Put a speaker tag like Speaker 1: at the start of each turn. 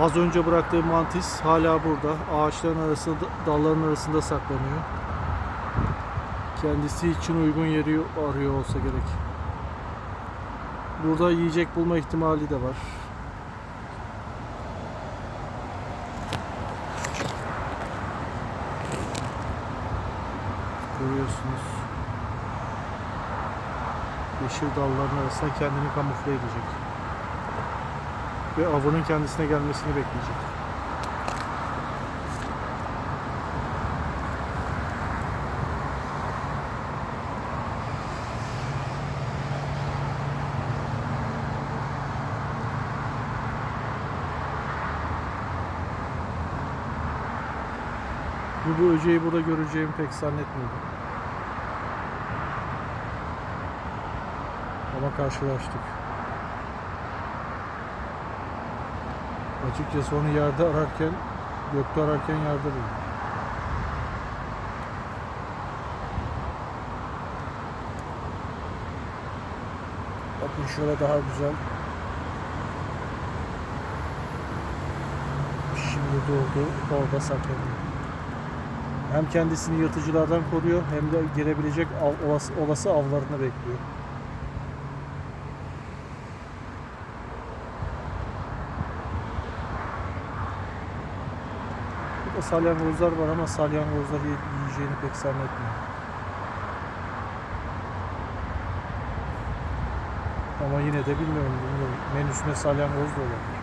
Speaker 1: Az önce bıraktığım mantis hala burada. Ağaçların arasında, dalların arasında saklanıyor. Kendisi için uygun yeri arıyor olsa gerek. Burada yiyecek bulma ihtimali de var. Görüyorsunuz. Yeşil dalların arasında kendini kamufle edecek. Ve avının kendisine gelmesini bekleyecek. Bu, bu öceği burada göreceğimi pek zannetmiyordum. Ama karşılaştık. Açıkçası onu yerde ararken, gökte ararken yerde buldum. Bakın şöyle daha güzel. Şimdi durdu, orada saklanıyor. Hem kendisini yırtıcılardan koruyor hem de olası, olası avlarını bekliyor. Burada salyangozlar var ama salyangozları yi- yiyeceğini pek zannetmiyorum. Ama yine de bilmiyorum, bilmiyorum. Menüsüne salyangoz da olabilir.